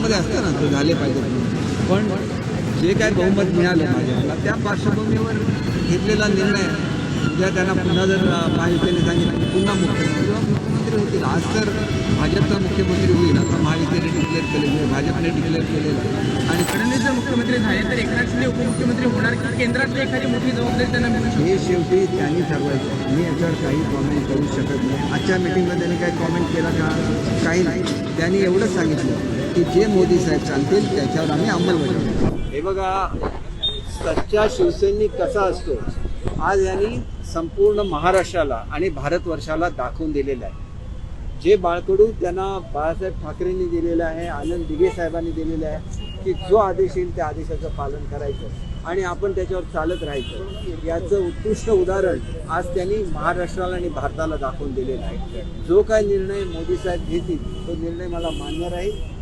मनामध्ये असतं ना ते झाले पाहिजेत पण जे काय बहुमत मिळालं माझ्या त्या पार्श्वभूमीवर घेतलेला निर्णय उद्या त्यांना पुन्हा जर महायुतीने सांगितलं की पुन्हा मुख्यमंत्री किंवा मुख्यमंत्री होतील. आज तर भाजपचा मुख्यमंत्री होईल आता महायुतीने डिक्लेअर केलेलं आहे भाजपने डिक्लेअर केलेलं आहे. आणि फडणवीस जर मुख्यमंत्री झाले तर एकनाथ शिंदे उपमुख्यमंत्री होणार की केंद्रातली एखादी मोठी जबाबदारी त्यांना मिळू शकते? हे शेवटी त्यांनी ठरवायचं. मी याच्यावर काही कॉमेंट करू शकत नाही. आजच्या मिटिंगमध्ये त्यांनी काही कॉमेंट केला का? काही नाही. त्यांनी एवढंच सांगितलं. की जे मोदी साहेब सांगतील त्याच्यावर आम्ही अंमलबजावणी हे बघा सच्चा शिवसैनिक कसा असतो? आज यांनी संपूर्ण महाराष्ट्राला आणि भारतवर्षाला दाखवून दिलेलं आहे. जे बाळकडू त्यांना बाळासाहेब ठाकरेंनी दिलेलं आहे आनंद दिघे साहेबांनी दिलेलं आहे की जो आदेश येईल त्या आदेशाचं पालन करायचं आणि आपण त्याच्यावर चालत राहायचं. याचं उत्कृष्ट उदाहरण आज त्यांनी महाराष्ट्राला आणि भारताला दाखवून दिलेलं आहे. जो काय निर्णय मोदी साहेब घेतील तो निर्णय मला मान्य राहील.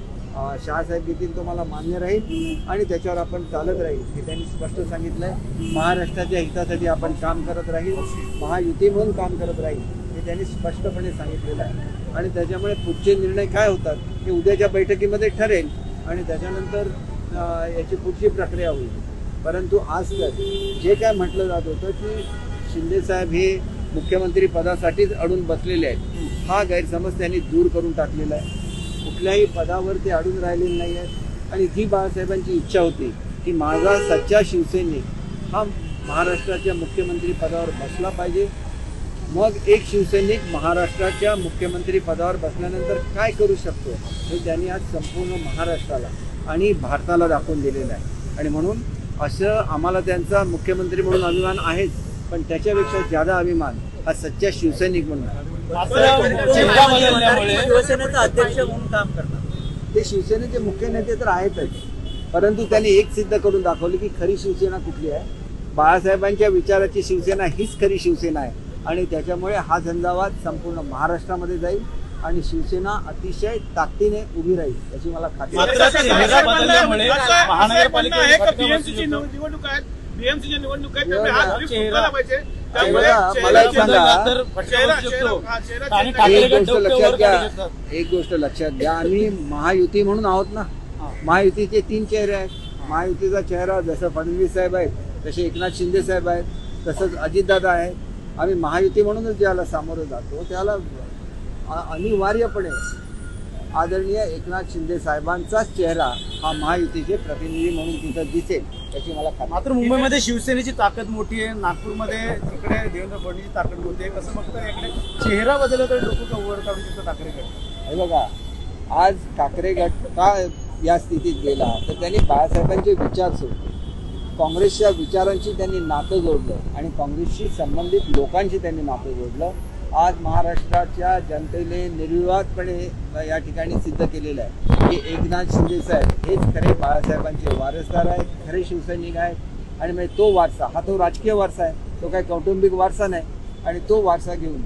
शहासाहेब घेतील तो मला मान्य राहील आणि त्याच्यावर आपण चालत राहील हे त्यांनी स्पष्ट सांगितलं आहे महाराष्ट्राच्या हितासाठी आपण काम करत राहील महायुती म्हणून काम करत राहील हे त्यांनी स्पष्टपणे सांगितलेलं आहे. आणि त्याच्यामुळे पुढचे निर्णय काय होतात हे उद्याच्या बैठकीमध्ये ठरेल आणि त्याच्यानंतर याची पुढची प्रक्रिया होईल. परंतु आज तर जे काय म्हटलं जात होतं की शिंदेसाहेब हे मुख्यमंत्री पदासाठीच अडून बसलेले आहेत हा गैरसमज त्यांनी दूर करून टाकलेला आहे. कुठल्याही पदावर ते अडून राहिलेले नाही आहेत आणि जी बाळासाहेबांची इच्छा होती की माझा सच्चा शिवसैनिक हा महाराष्ट्राच्या मुख्यमंत्री पदावर बसला पाहिजे. मग एक शिवसैनिक महाराष्ट्राच्या मुख्यमंत्री पदावर बसल्यानंतर काय करू शकतो? हे त्यांनी आज संपूर्ण महाराष्ट्राला आणि भारताला दाखवून दिलेलं आहे. आणि म्हणून असं आम्हाला त्यांचा मुख्यमंत्री म्हणून अभिमान आहेच. पण त्याच्यापेक्षा जादा अभिमान हा सच्चा शिवसैनिक म्हणून आहे. शिवसेनेचा अध्यक्ष म्हणून काम करणार. ते शिवसेनेचे मुख्य नेते तर आहेतच परंतु त्यांनी एक सिद्ध करून दाखवले की खरी शिवसेना कुठली आहे? बाळासाहेबांच्या विचाराची शिवसेना हीच खरी शिवसेना आहे. आणि त्याच्यामुळे हा झंझावात संपूर्ण महाराष्ट्रामध्ये जाईल आणि शिवसेना अतिशय ताकदीने उभी राहील याची मला खात्री निवडणूक आहेत. बीएमसीच्या निवडणूक आहेत. मला एक सांगा. हा, गोष्ट लक्षात घ्या. एक गोष्ट लक्षात घ्या. आम्ही महायुती म्हणून आहोत ना. महायुतीचे तीन चेहरे आहेत. महायुतीचा चेहरा जसं फडणवीस साहेब आहेत तसे एकनाथ शिंदे साहेब आहेत तसंच अजितदादा आहेत. आम्ही महायुती म्हणूनच ज्याला सामोरं जातो त्याला अनिवार्यपणे आदरणीय एकनाथ शिंदे साहेबांचाच चेहरा हा महायुतीचे प्रतिनिधी म्हणून तिथं दिसेल. याची मला. मात्र मुंबईमध्ये शिवसेनेची ताकद मोठी आहे. नागपूरमध्ये इकडे देवेंद्र फडणवीसची ताकद मोठी आहे. कसं बघतं इकडे चेहरा बदलला तर डोकं वर काढू शकतो ठाकरेकडे हे बघा आज ठाकरे गट का या स्थितीत गेला तर त्यांनी बाळासाहेबांचे विचार सोडले. काँग्रेसच्या विचारांशी त्यांनी नातं जोडलं आणि काँग्रेसशी संबंधित लोकांशी त्यांनी नातं जोडलं. आज महाराष्ट्राच्या जनतेने निर्विवादपणे या ठिकाणी सिद्ध केलेलं आहे की एकनाथ शिंदे साहेब हेच खरे बाळासाहेबांचे वारसदार आहेत खरे शिवसैनिक आहेत. आणि म्हणजे तो वारसा हा तो राजकीय वारसा आहे. तो काही कौटुंबिक वारसा नाही. आणि तो वारसा घेऊन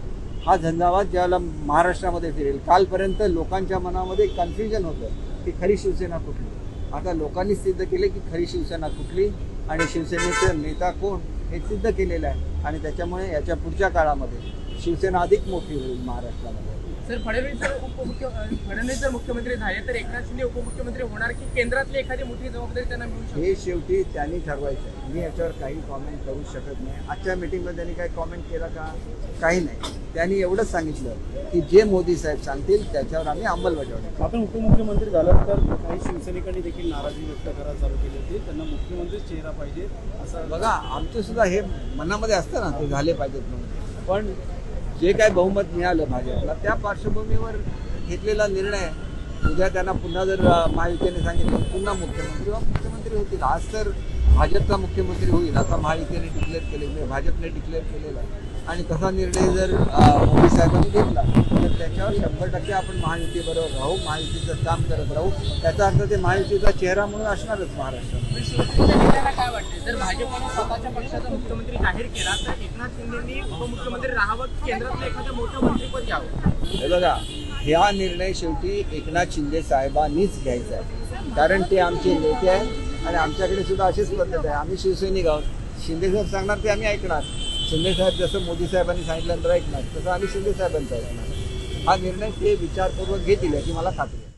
हा झंझावात ज्यावेळेला महाराष्ट्रामध्ये फिरेल. कालपर्यंत लोकांच्या मनामध्ये कन्फ्युजन होतं की खरी शिवसेना कुठली? आता लोकांनी सिद्ध केले की खरी शिवसेना कुठली? आणि शिवसेनेचा नेता कोण? हे सिद्ध केलेलं आहे. आणि त्याच्यामुळे याच्या पुढच्या काळामध्ये शिवसेना अधिक मोठी होईल महाराष्ट्रामध्ये. सर फडणवीस जर उपमुख्य फडणवीस जर मुख्यमंत्री झाले तर एकनाथ शिंदे उपमुख्यमंत्री होणार की केंद्रातली एखादी मोठी जबाबदारी त्यांना मिळू शकते? हे शेवटी त्यांनी ठरवायचं आहे. मी याच्यावर काही कॉमेंट करू शकत नाही. आजच्या मिटिंगमध्ये त्यांनी काही कॉमेंट केला का? काही नाही. त्यांनी एवढंच सांगितलं की जे मोदी साहेब सांगतील त्याच्यावर आम्ही अंमलबजावणी. आपण उपमुख्यमंत्री झालं तर काही शिवसैनिकांनी देखील नाराजी व्यक्त करायला चालू केली होती. त्यांना मुख्यमंत्रीच चेहरा पाहिजे असं बघा आमचं सुद्धा हे मनामध्ये असतं ना ते झाले पाहिजेत म्हणून. पण जे काय बहुमत मिळालं भाजपला त्या पार्श्वभूमीवर घेतलेला निर्णय उद्या त्यांना पुन्हा जर महायुतीने सांगितलं पुन्हा मुख्यमंत्री किंवा मुख्यमंत्री होतील. आज तर भाजपचा मुख्यमंत्री होईल असा महायुतीने डिक्लेअर केले आहे भाजपने डिक्लेअर केलेला आणि तसा निर्णय जर मोदी साहेबांनी घेतला तर त्याच्यावर शंभर टक्के आपण महायुतीबरोबर राहू महायुतीचं काम करत राहू. त्याचा अर्थ ते महायुतीचा चेहरा म्हणून असणारच महाराष्ट्रात नेत्यांना काय वाटते जर भाजपने स्वतःच्या पक्षाचा मुख्यमंत्री जाहीर केला तर एकनाथ शिंदेनी उपमुख्यमंत्री राहावं केंद्रातलं एखादं मोठं मंत्रीपद घ्यावं. हे बघा हा निर्णय शेवटी एकनाथ शिंदे साहेबांनीच घ्यायचा आहे. कारण ते आमचे नेते आहेत आणि आमच्याकडे सुद्धा अशीच पद्धत आहे. आम्ही शिवसैनिक आहोत. शिंदे साहेब सांगणार ते आम्ही ऐकणार. शिंदे साहेब जसं मोदी साहेबांनी सांगितल्यानंतर ऐकणार. तसं आम्ही शिंदे साहेबांचं ऐकणार. हा निर्णय ते विचारपूर्वक घेतील याची मला खात्री आहे.